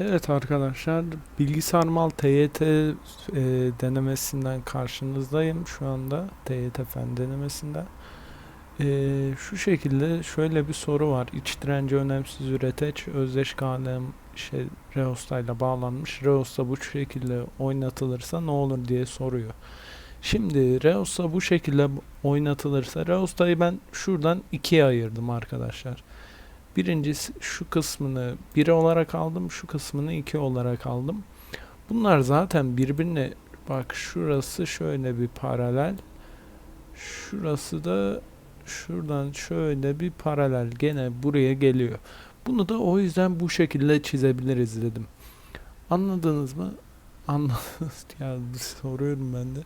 Evet arkadaşlar bilgisayar mal TYT e, denemesinden karşınızdayım şu anda TYT fen denemesinden. E, şu şekilde şöyle bir soru var. İç direnci önemsiz üreteç özdeş kalem şey Reosta ile bağlanmış. Reosta bu şekilde oynatılırsa ne olur diye soruyor. Şimdi Reosta bu şekilde oynatılırsa Reosta'yı ben şuradan ikiye ayırdım arkadaşlar. Birincisi şu kısmını 1 olarak aldım. Şu kısmını 2 olarak aldım. Bunlar zaten birbirine bak şurası şöyle bir paralel. Şurası da şuradan şöyle bir paralel gene buraya geliyor. Bunu da o yüzden bu şekilde çizebiliriz dedim. Anladınız mı? Anladınız. ya soruyorum ben de.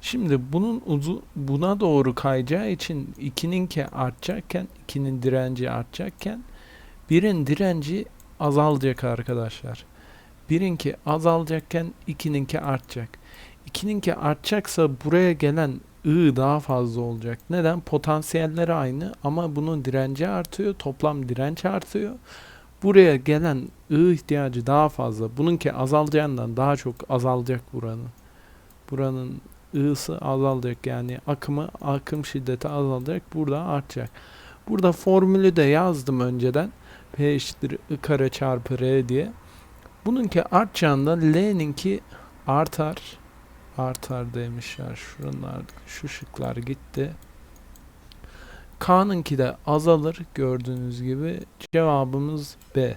Şimdi bunun uzu buna doğru kayacağı için 2'ninki artacakken 2'nin direnci artacakken birin direnci azalacak arkadaşlar. Birinki azalacakken 2'ninki artacak. 2'ninki artacaksa buraya gelen I daha fazla olacak. Neden? Potansiyelleri aynı ama bunun direnci artıyor. Toplam direnç artıyor. Buraya gelen I ihtiyacı daha fazla. Bununki azalacağından daha çok azalacak buranın. Buranın I'sı azalacak yani akımı akım şiddeti azalacak burada artacak. Burada formülü de yazdım önceden. P eşittir I kare çarpı R diye. Bununki artacağında L'ninki artar. Artar demişler. Şunlar, şu şıklar gitti. K'nınki de azalır gördüğünüz gibi. Cevabımız B.